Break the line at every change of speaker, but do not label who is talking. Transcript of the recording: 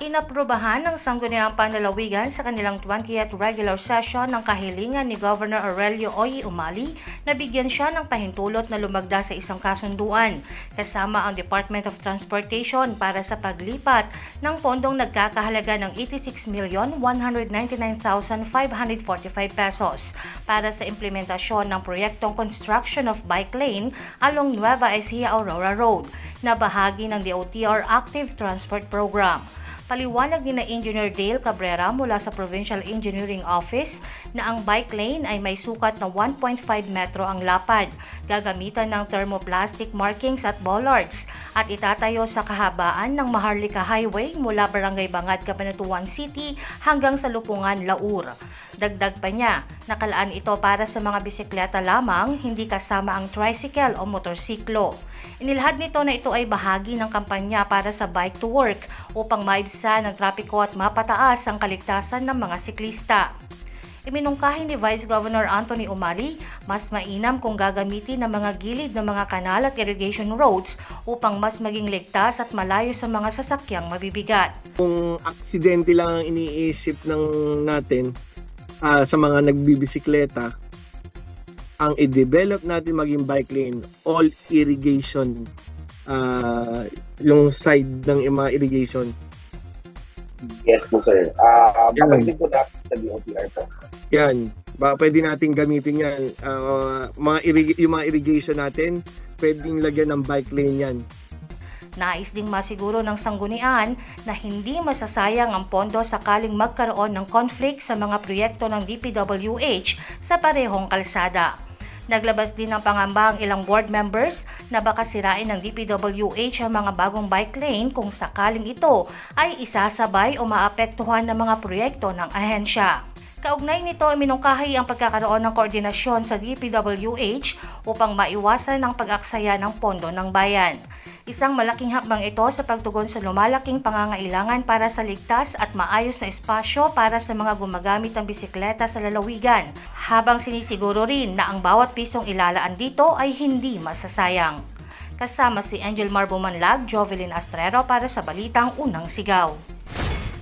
Inaprubahan ng Sangguniang Panlalawigan sa kanilang 20th regular session ng kahilingan ni Governor Aurelio Oy Umali na bigyan siya ng pahintulot na lumagda sa isang kasunduan kasama ang Department of Transportation para sa paglipat ng pondong nagkakahalaga ng 86,199,545 pesos para sa implementasyon ng proyektong construction of bike lane along Nueva Ecija Aurora Road na bahagi ng DOTR Active Transport Program. Paliwanag ni na Engineer Dale Cabrera mula sa Provincial Engineering Office na ang bike lane ay may sukat na 1.5 metro ang lapad, gagamitan ng thermoplastic markings at bollards at itatayo sa kahabaan ng Maharlika Highway mula Barangay Bangad, Cabanatuan City hanggang sa Lupungan, Laur. Dagdag pa niya, nakalaan ito para sa mga bisikleta lamang, hindi kasama ang tricycle o motorsiklo. Inilahad nito na ito ay bahagi ng kampanya para sa Bike to Work upang maibsa ng trapiko at mapataas ang kaligtasan ng mga siklista. Iminungkahi ni Vice Governor Anthony Umali, mas mainam kung gagamitin ng mga gilid ng mga kanal at irrigation roads upang mas maging ligtas at malayo sa mga sasakyang mabibigat.
kung aksidente lang ang iniisip ng natin ah, sa mga nagbibisikleta, ang i-develop natin maging bike lane, all irrigation, ah, yung side ng mga irrigation.
Yes po, sir. Ah, uh, din po natin sa DOTR po.
Yan, ba pwede nating gamitin yan. Ah, mga irrig- yung mga irrigation natin, pwedeng lagyan ng bike lane yan.
Nais ding masiguro ng sanggunian na hindi masasayang ang pondo sakaling magkaroon ng conflict sa mga proyekto ng DPWH sa parehong kalsada. Naglabas din ng pangamba ang ilang board members na baka sirain ng DPWH ang mga bagong bike lane kung sakaling ito ay isasabay o maapektuhan ng mga proyekto ng ahensya. Kaugnay nito, minungkahi ang pagkakaroon ng koordinasyon sa DPWH upang maiwasan ang pag-aksaya ng pondo ng bayan. Isang malaking hakbang ito sa pagtugon sa lumalaking pangangailangan para sa ligtas at maayos na espasyo para sa mga gumagamit ng bisikleta sa lalawigan, habang sinisiguro rin na ang bawat pisong ilalaan dito ay hindi masasayang. Kasama si Angel Marbumanlag, Jovelyn Astrero para sa Balitang Unang Sigaw.